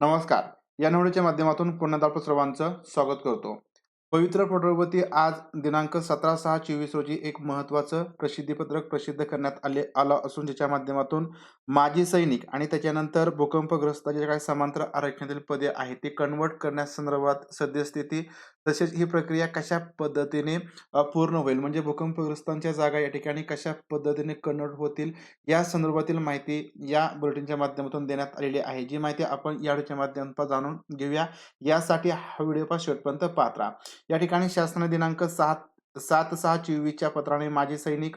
नमस्कार. या निवडीच्या माध्यमातून पुन्हा आपण सर्वांचं स्वागत करतो. पवित्र पोर्टलवरती आज दिनांक सतरा सहा चोवीस रोजी एक महत्त्वाचं प्रसिद्धीपत्रक प्रसिद्ध करण्यात आले आलं असून ज्याच्या माध्यमातून माजी सैनिक आणि त्याच्यानंतर भूकंपग्रस्ताचे जे काही समांतर आरक्षणातील पदे आहेत ते कन्वर्ट करण्यासंदर्भात सद्यस्थिती तसेच ही प्रक्रिया कशा पद्धतीने पूर्ण होईल? म्हणजे भूकंपग्रस्तांच्या जागा या ठिकाणी कशा पद्धतीने कन्वर्ट होतील? या संदर्भातील माहिती या बुलेटिनच्या माध्यमातून देण्यात आलेली आहे. जी माहिती आपण या व्हिडिओच्या माध्यमातून जाणून घेऊया. यासाठी हा व्हिडिओ पास शेवटपर्यंत पाहत राहा. या ठिकाणी शासनाने दिनांक सात सात सहा चोवीसच्या पत्राने माजी सैनिक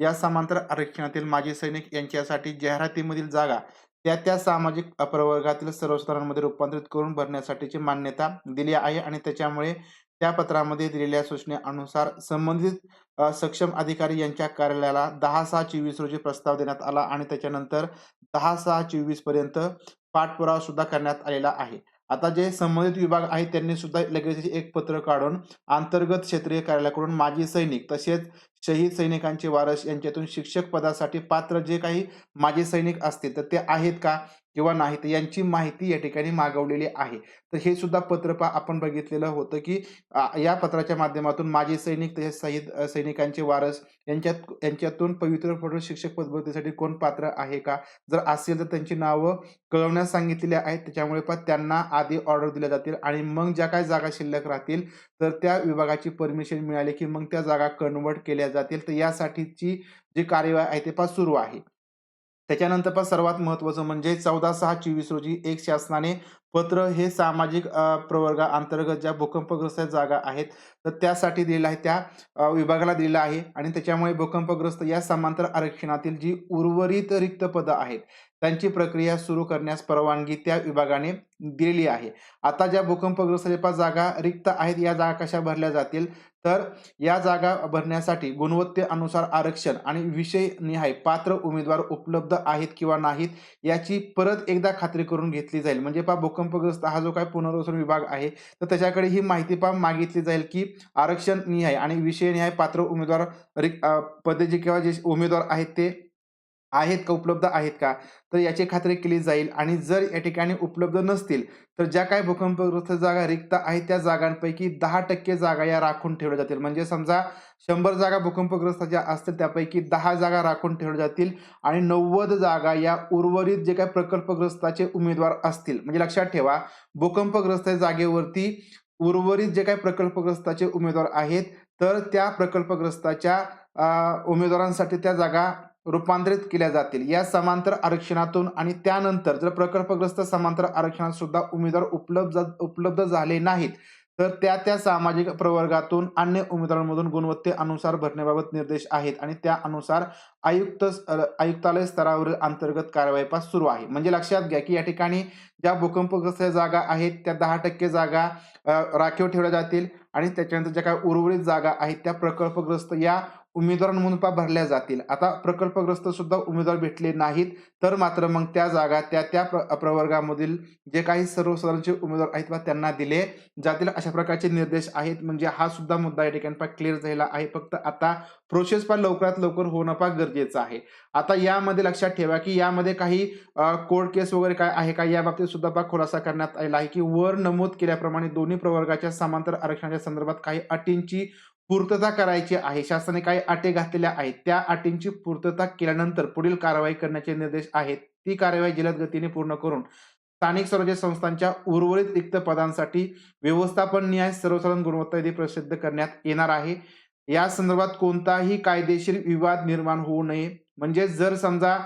या समांतर आरक्षणातील माजी सैनिक यांच्यासाठी जाहिरातीमधील जागा त्या त्या सामाजिक प्रवर्गातील स्तरांमध्ये रूपांतरित करून भरण्यासाठीची मान्यता दिली आहे आणि त्याच्यामुळे त्या पत्रामध्ये दिलेल्या सूचनेनुसार संबंधित सक्षम अधिकारी यांच्या कार्यालयाला दहा सहा चोवीस रोजी प्रस्ताव देण्यात आला आणि त्याच्यानंतर दहा सहा चोवीसपर्यंत पाठपुरावा सुद्धा करण्यात आलेला आहे. आता जे संबंधित विभाग आहेत त्यांनी सुद्धा लगेच एक पत्र काढून अंतर्गत क्षेत्रीय कार्यालयाकडून माजी सैनिक तसेच शहीद सैनिकांचे वारस यांच्यातून शिक्षक पदासाठी पात्र जे काही माजी सैनिक असतील तर ते आहेत का किंवा नाहीत यांची माहिती या ठिकाणी मागवलेली आहे. तर हे सुद्धा पत्र पा आपण बघितलेलं होतं की या पत्राच्या माध्यमातून माजी सैनिक तसेच शहीद सैनिकांचे वारस यांच्यात यांच्यातून पवित्र फोटो शिक्षक पदभरतीसाठी कोण पात्र आहे का? जर असेल तर त्यांची नावं कळवण्यास सांगितलेली आहेत. त्याच्यामुळे पण त्यांना आधी ऑर्डर दिल्या जातील आणि मग ज्या काही जागा शिल्लक राहतील तर त्या विभागाची परमिशन मिळाली की मग त्या जागा कन्वर्ट केल्या जातील तर यासाठीची जी कार्यवाही आहे ते पास सुरू आहे. त्याच्यानंतर पण सर्वात महत्वाचं म्हणजे चौदा सहा चोवीस रोजी एक शासनाने पत्र हे सामाजिक प्रवर्गा अंतर्गत ज्या भूकंपग्रस्त जागा आहेत तर त्यासाठी दिलेलं आहे त्या विभागाला दिलेलं आहे. आणि त्याच्यामुळे भूकंपग्रस्त या समांतर आरक्षणातील जी उर्वरित रिक्त पदं आहेत त्यांची प्रक्रिया सुरू करण्यास परवानगी त्या विभागाने दिलेली आहे. आता ज्या भूकंपग्रस्त पाच जागा रिक्त आहेत या जागा कशा भरल्या जातील? तर या जागा भरण्यासाठी गुणवत्तेनुसार आरक्षण आणि विषय निहाय पात्र उमेदवार उपलब्ध आहेत किंवा नाहीत याची परत एकदा खात्री करून घेतली जाईल. म्हणजे पा भूकंपग्रस्त हा जो काय पुनर्वसन विभाग आहे तर त्याच्याकडे ही माहिती पा मागितली जाईल की आरक्षण निहाय आणि विषय निहाय पात्र उमेदवार रिक- पदे जे किंवा जे उमेदवार आहेत ते आहेत का उपलब्ध आहेत का तर याची खात्री केली जाईल. आणि जर या ठिकाणी उपलब्ध नसतील तर ज्या काही भूकंपग्रस्त जागा रिक्त आहेत त्या जागांपैकी दहा टक्के जागा या राखून ठेवल्या जातील. म्हणजे समजा शंभर जागा भूकंपग्रस्त ज्या असतील त्यापैकी दहा जागा राखून ठेवल्या जातील आणि नव्वद जागा या उर्वरित जे काही प्रकल्पग्रस्ताचे उमेदवार असतील. म्हणजे लक्षात ठेवा भूकंपग्रस्त जागेवरती उर्वरित जे काही प्रकल्पग्रस्ताचे उमेदवार आहेत तर त्या प्रकल्पग्रस्ताच्या उमेदवारांसाठी त्या जागा रूपांतरित केल्या जातील. या समांतर आरक्षणातून आणि त्यानंतर जर प्रकल्पग्रस्त समांतर आरक्षणात सुद्धा उमेदवार उपलब्ध उपलब्ध झाले नाहीत तर त्या त्या सामाजिक प्रवर्गातून अन्य उमेदवारांमधून गुणवत्तेनुसार भरण्याबाबत निर्देश आहेत आणि त्यानुसार आयुक्त आयुक्तालय स्तरावरील अंतर्गत कारवाईपास सुरू आहे. म्हणजे लक्षात घ्या की या ठिकाणी ज्या भूकंपग्रस्त जागा आहेत त्या दहा टक्के जागा राखीव ठेवल्या जातील आणि त्याच्यानंतर ज्या काही उर्वरित जागा आहेत त्या प्रकल्पग्रस्त या उमेदवार म्हणून पा भरल्या जातील. आता प्रकल्पग्रस्त सुद्धा उमेदवार भेटले नाहीत तर मात्र मग त्या जागा त्या त्या प्रवर्गामधील जे काही सर्वसाधारणचे उमेदवार आहेत बा त्यांना दिले जातील अशा प्रकारचे निर्देश आहेत. म्हणजे हा सुद्धा मुद्दा या ठिकाणी पा क्लिअर झालेला आहे. फक्त आता प्रोसेस पण लवकरात लवकर होणं पा गरजेचं आहे. आता यामध्ये लक्षात ठेवा की यामध्ये काही कोर्ट केस वगैरे काय आहे का? या बाबतीत सुद्धा पा खुलासा करण्यात आलेला आहे की वर नमूद केल्याप्रमाणे दोन्ही प्रवर्गाच्या समांतर आरक्षणाच्या संदर्भात काही अटींची पूर्तता करायची आहे. शासनाने काही अटी घातलेल्या आहेत. त्या अटींची पूर्तता केल्यानंतर पुढील कारवाई करण्याचे निर्देश आहेत. ती कारवाई जलद गतीने पूर्ण करून स्थानिक स्वराज्य संस्थांच्या उर्वरित रिक्त पदांसाठी व्यवस्थापन न्याय सर्वसाधारण गुणवत्ता निधी प्रसिद्ध करण्यात येणार आहे. या संदर्भात कोणताही कायदेशीर विवाद निर्माण होऊ नये. म्हणजे जर समजा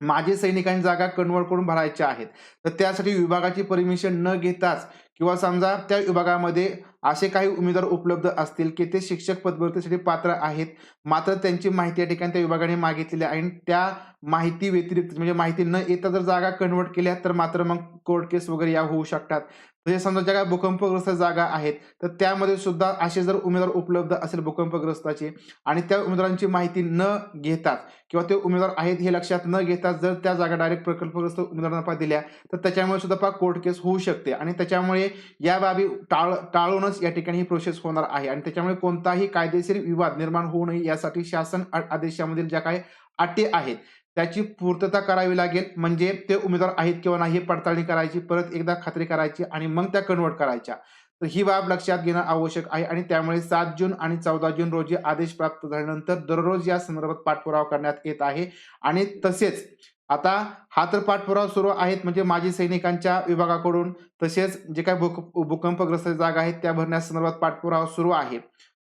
माजी सैनिकांची जागा कणवळ करून भरायच्या आहेत तर त्यासाठी विभागाची परमिशन न घेताच किंवा समजा त्या विभागामध्ये असे काही उमेदवार उपलब्ध असतील की ते शिक्षक पदभरतीसाठी पात्र आहेत मात्र त्यांची माहिती या ठिकाणी त्या विभागाने मागितलेली आहे आणि त्या माहिती व्यतिरिक्त म्हणजे माहिती न येता जर जागा कन्वर्ट केल्या तर मात्र मग कोर्ट केस वगैरे या होऊ शकतात. म्हणजे समजा ज्या काही भूकंपग्रस्त जागा आहेत तर त्यामध्ये सुद्धा असे जर उमेदवार उपलब्ध असेल भूकंपग्रस्ताचे आणि त्या उमेदवारांची माहिती न घेताच किंवा ते उमेदवार आहेत हे लक्षात न घेताच जर त्या जागा डायरेक्ट प्रकल्पग्रस्त उमेदवारांना दिल्या तर त्याच्यामुळे सुद्धा पा कोर्ट केस होऊ शकते आणि त्याच्यामुळे या बाबी टाळ टाळूनच या ठिकाणी ही प्रोसेस होणार आहे. आणि त्याच्यामुळे कोणताही कायदेशीर विवाद निर्माण होऊ नये यासाठी शासन आदेशामधील ज्या काही अटी आहेत त्याची पूर्तता करावी लागेल. म्हणजे ते उमेदवार आहेत किंवा नाही हे पडताळणी करायची परत एकदा खात्री करायची आणि मग त्या कन्वर्ट करायच्या. तर ही बाब लक्षात घेणं आवश्यक आहे आणि त्यामुळे सात जून आणि चौदा जून रोजी आदेश प्राप्त झाल्यानंतर दररोज या संदर्भात पाठपुरावा करण्यात येत आहे. आणि तसेच आता हा तर पाठपुरावा सुरू आहेत म्हणजे माजी सैनिकांच्या विभागाकडून. तसेच जे काही भूक भूकंपग्रस्त जागा आहेत त्या भरण्यासंदर्भात पाठपुरावा सुरू आहे.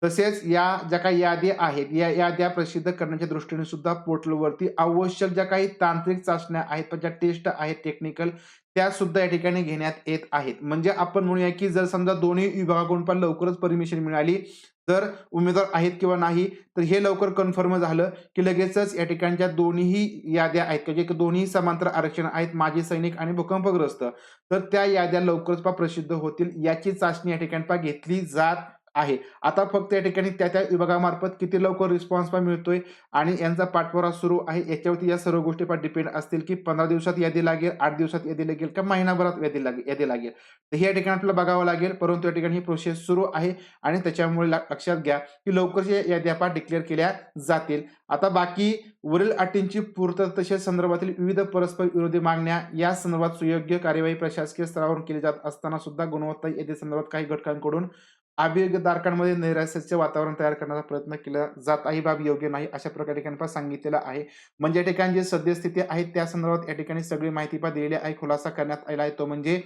तसेच या ज्या काही यादी आहेत या याद्या प्रसिद्ध करण्याच्या दृष्टीने सुद्धा पोर्टलवरती आवश्यक ज्या काही तांत्रिक चाचण्या आहेत पण ज्या टेस्ट आहेत टेक्निकल त्या सुद्धा या ठिकाणी घेण्यात येत आहेत. म्हणजे आपण म्हणूया की जर समजा दोन्ही विभागाकडून पण लवकरच परमिशन मिळाली जर उमेदवार आहेत किंवा नाही तर हे लवकर कन्फर्म झालं की लगेचच या ठिकाणच्या दोन्हीही याद्या आहेत. म्हणजे दोन्ही समांतर आरक्षण आहेत माजी सैनिक आणि भूकंपग्रस्त. तर त्या याद्या लवकरच पा प्रसिद्ध होतील याची चाचणी या ठिकाणी पा घेतली जात आहे. आता फक्त या ठिकाणी त्या त्या विभागामार्फत किती लवकर रिस्पॉन्स पण मिळतोय आणि यांचा पाठपुरावा सुरू आहे. याच्यावरती या सर्व गोष्टी पण डिपेंड असतील की पंधरा दिवसात यादी लागेल आठ दिवसात यादी लागेल का महिनाभरात यादी लागेल यादी लागेल. तर हे या ठिकाणी आपल्याला बघावं लागेल. परंतु या ठिकाणी ही प्रोसेस सुरू आहे आणि त्याच्यामुळे लक्षात घ्या की लवकरच या याद्या डिक्लेअर केल्या जातील. आता बाकी वरील अटींची पूर्तता तसेच संदर्भातील विविध परस्पर विरोधी मागण्या या संदर्भात सुयोग्य कार्यवाही प्रशासकीय स्तरावरून केली जात असताना सुद्धा गुणवत्ता यादी संदर्भात काही घटकांकडून अभियोगधारकांमध्ये नैराश्याचे वातावरण तयार करण्याचा प्रयत्न केला जात आहे. बाब योग्य नाही अशा प्रकारे ठिकाणी पण सांगितलेलं आहे. म्हणजे या ठिकाणी जी सद्यस्थिती आहे त्या संदर्भात या ठिकाणी सगळी माहिती पण दिलेली आहे. खुलासा करण्यात आला आहे. तो म्हणजे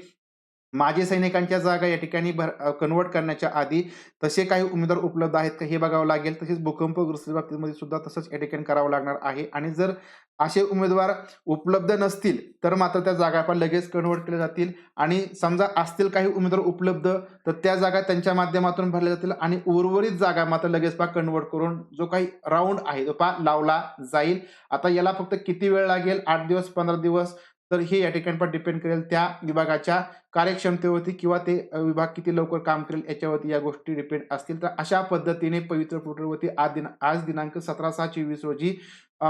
माजी सैनिकांच्या जागा या ठिकाणी भर कन्वर्ट करण्याच्या आधी तसे काही उमेदवार उपलब्ध आहेत का हे बघावं लागेल. तसेच भूकंपग्रस्त बाबतीमध्ये सुद्धा तसंच या ठिकाणी करावं लागणार आहे. आणि जर असे उमेदवार उपलब्ध नसतील तर मात्र त्या जागा पण लगेच कन्वर्ट केल्या जातील. आणि समजा असतील काही उमेदवार उपलब्ध तर त्या जागा त्यांच्या माध्यमातून भरल्या जातील आणि उर्वरित जागा मात्र लगेच पा कन्वर्ट करून जो काही राऊंड आहे तो पा लावला जाईल. आता याला फक्त किती वेळ लागेल? आठ दिवस पंधरा दिवस? तर हे या ठिकाणी पण डिपेंड करेल. त्या विभागाच्या कार्यक्षमतेवरती किंवा ते विभाग किती लवकर काम करेल याच्यावरती या गोष्टी डिपेंड असतील. तर अशा पद्धतीने पवित्र पोर्टलवरती आज दिन आज दिनांक सतरा सहा चोवीस रोजी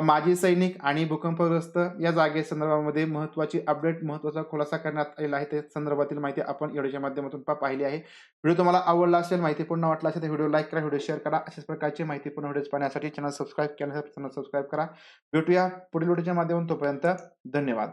माजी सैनिक आणि भूकंपग्रस्त या जागे संदर्भामध्ये महत्वाची अपडेट महत्त्वाचा खुलासा करण्यात आलेला आहे. त्या संदर्भातील माहिती आपण व्हिडिओच्या माध्यमातून पाहिली आहे. व्हिडिओ तुम्हाला आवडला असेल माहिती पूर्ण वाटला असेल तर व्हिडिओ लाईक करा व्हिडिओ शेअर करा. अशाच प्रकारची माहिती पूर्ण व्हिडिओज पाहण्यासाठी चॅनल सबस्क्राईब केल्यानंतर चॅनल सबस्क्राईब करा. भेटूया पुढील व्हिडिओच्या माध्यमातून. तोपर्यंत धन्यवाद.